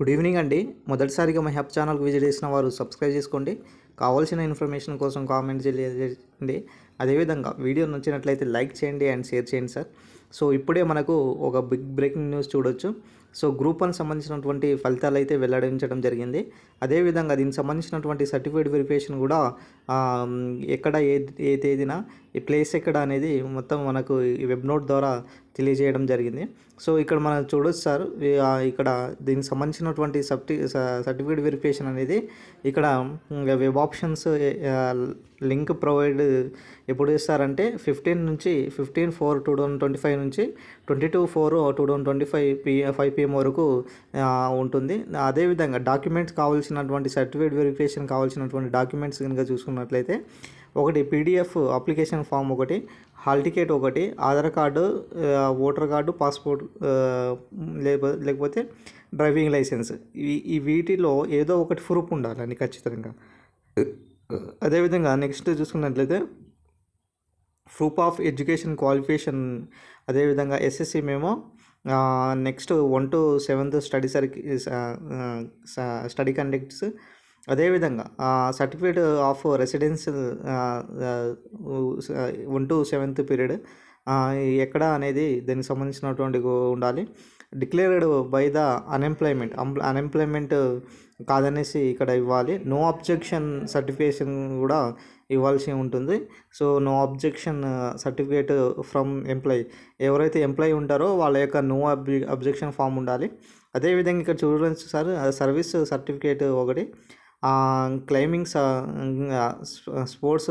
Good evening అండి. మొదటిసారిగా మా హెప్ ఛానల్కి విజిట్ చేసిన వారు సబ్స్క్రైబ్ చేసుకోండి. కావాల్సిన ఇన్ఫర్మేషన్ కోసం కామెంట్ చేయండి. అదేవిధంగా వీడియో నచ్చినట్లయితే లైక్ చేయండి అండ్ షేర్ చేయండి సార్ సో ఇప్పుడే మనకు ఒక బిగ్ బ్రేకింగ్ న్యూస్ చూడొచ్చు. సో గ్రూప్ వన్ సంబంధించినటువంటి ఫలితాలు అయితే వెల్లడించడం జరిగింది. అదేవిధంగా దీనికి సంబంధించినటువంటి సర్టిఫికేట్ వెరిఫికేషన్ కూడా ఎక్కడ ఏ ఏ తేదీన ఈ ప్లేస్ ఎక్కడ అనేది మొత్తం మనకు ఈ వెబ్ నోట్ ద్వారా తెలియజేయడం జరిగింది. సో ఇక్కడ మనం చూడొచ్చు సార్ ఇక్కడ దీనికి సంబంధించినటువంటి సర్టి సర్టిఫికేట్ వెరిఫికేషన్ అనేది ఇక్కడ వెబ్ ఆప్షన్స్ లింక్ ప్రొవైడ్ ఎప్పుడు చేస్తారంటే ఫిఫ్టీన్ నుంచి fifteen four two thousand twenty five నుంచి twenty two four two thousand twenty five P five PM వరకు ఉంటుంది. అదేవిధంగా డాక్యుమెంట్స్ కావాల్సినటువంటి సర్టిఫికేట్ వెరిఫికేషన్ కావాల్సినటువంటి డాక్యుమెంట్స్ కనుక చూసుకున్నట్లయితే ఒకటి పీడిఎఫ్ అప్లికేషన్ ఫామ్ ఒకటి హాల్ టికెట్ ఒకటి Aadhaar card voter card passport లేకపోతే లేకపోతే డ్రైవింగ్ లైసెన్స్. ఈ ఈ వీటిలో ఏదో ఒకటి ప్రూఫ్ ఉండాలండి ఖచ్చితంగా. అదేవిధంగా నెక్స్ట్ చూసుకున్నట్లయితే ప్రూఫ్ ఆఫ్ ఎడ్యుకేషన్ క్వాలిఫికేషన్ అదేవిధంగా ఎస్ఎస్సి మేము next one to seventh study సర్కి study conducts అదేవిధంగా certificate of residential one to seventh period ఎక్కడ అనేది దీనికి సంబంధించినటువంటి ఉండాలి. Declared by the unemployment unemployment కాదనేసి ఇక్కడ ఇవ్వాలి. నో అబ్జెక్షన్ సర్టిఫికేషన్ కూడా ఇవ్వాల్సి ఉంటుంది. So no objection certificate from employee ఎవరైతే ఎంప్లాయీ ఉంటారో వాళ్ళ యొక్క నో అబ్జె అబ్జెక్షన్ ఫామ్ ఉండాలి. అదేవిధంగా ఇక్కడ చూడండి సార్ సర్వీస్ సర్టిఫికేట్ ఒకటి క్లైమింగ్ స్పోర్ట్స్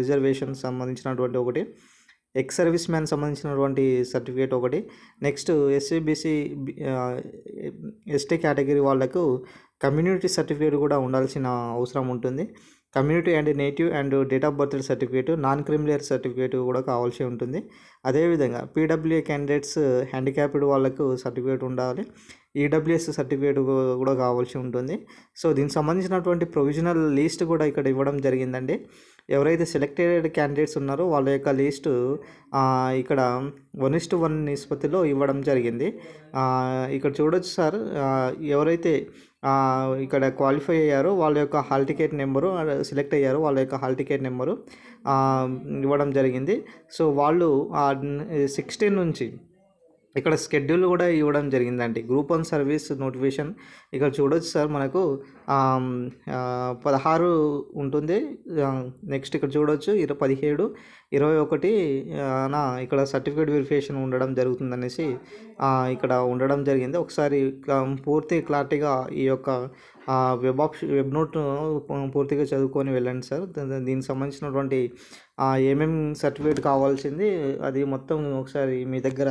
రిజర్వేషన్ సంబంధించినటువంటి ఒకటి ఎక్స్ సర్వీస్ మ్యాన్ సంబంధించినటువంటి సర్టిఫికేట్ ఒకటి next SC BC ST category వాళ్ళకు కమ్యూనిటీ సర్టిఫికేట్ కూడా ఉండాల్సిన అవసరం ఉంటుంది. Community and native and date of birth certificate non creamy layer certificate కూడా కావాల్సి ఉంటుంది. అదేవిధంగా పీడబ్ల్యూఏ క్యాండిడేట్స్ హ్యాండిక్యాప్డ్ వాళ్ళకు సర్టిఫికేట్ ఉండాలి. ఈడబ్ల్యూఎస్ సర్టిఫికేట్ కూడా కావాల్సి ఉంటుంది. సో దీనికి సంబంధించినటువంటి ప్రొవిజనల్ లిస్ట్ కూడా ఇక్కడ ఇవ్వడం జరిగిందండి. ఎవరైతే సెలెక్టెడ్ క్యాండిడేట్స్ ఉన్నారో వాళ్ళ యొక్క లిస్టు ఇక్కడ వన్ ఇస్ట్ వన్ నిష్పత్తిలో ఇవ్వడం జరిగింది. ఇక్కడ చూడొచ్చు సార్ ఎవరైతే ఇక్కడ క్వాలిఫై అయ్యారు. వాళ్ళ యొక్క హాల్ టికెట్ నెంబరు సెలెక్ట్ అయ్యారు వాళ్ళ యొక్క హాల్ టికెట్ నెంబరు ఇవ్వడం జరిగింది. సో వాళ్ళు సిక్స్టీన్ నుంచి ఇక్కడ స్కెడ్యూల్ కూడా ఇవ్వడం జరిగిందండి. గ్రూప్ వన్ సర్వీస్ నోటిఫికేషన్ ఇక్కడ చూడొచ్చు సార్ మనకు పదహారు ఉంటుంది. నెక్స్ట్ ఇక్కడ చూడొచ్చు. ఇరవై పదిహేడు ఇరవై ఒకటి నా ఇక్కడ సర్టిఫికేట్ వెరిఫికేషన్ ఉండడం జరుగుతుందనేసి ఇక్కడ ఉండడం జరిగింది. ఒకసారి పూర్తి క్లారిటీగా ఈ యొక్క వెబ్ ఆప్షన్ వెబ్ నోట్ పూర్తిగా చదువుకొని వెళ్ళండి సార్. దీనికి సంబంధించినటువంటి ఏమేమి ఏమేం సర్టిఫికేట్ కావాల్సింది అది మొత్తం ఒకసారి మీ దగ్గర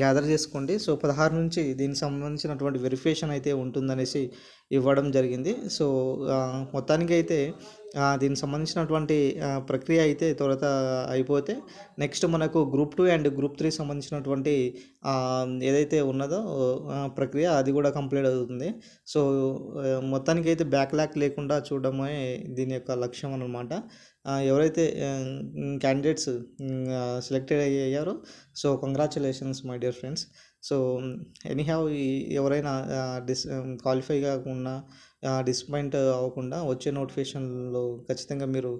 గ్యాదర్ చేసుకోండి. సో పదహారు నుంచి దీనికి సంబంధించినటువంటి వెరిఫికేషన్ అయితే ఉంటుందనేసి ఇవ్వడం జరిగింది. సో మొత్తానికి అయితే దీనికి సంబంధించినటువంటి ప్రక్రియ అయితే త్వరత అయిపోతే నెక్స్ట్ మనకు group two and group three సంబంధించినటువంటి ఏదైతే ఉన్నదో ప్రక్రియ అది కూడా కంప్లీట్ అవుతుంది. సో మొత్తానికి అయితే బ్యాక్లాక్ లేకుండా చూడడమే దీని యొక్క లక్ష్యం అన్నమాట. ఎవరైతే క్యాండిడేట్స్ సెలెక్టెడ్ అయ్యారో so congratulations my dear friends so any have ఎవరైనా డిస్ క్వాలిఫై కాకుండా డిసప్పాయింట్ అవ్వకుండా వచ్చే నోటిఫికేషన్లో ఖచ్చితంగా మీరు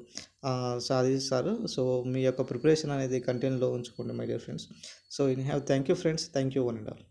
సాధిస్తారు. సో మీ యొక్క ప్రిపరేషన్ అనేది కంటెంట్లో ఉంచుకోండి my dear friends so any thank you friends thank you one and all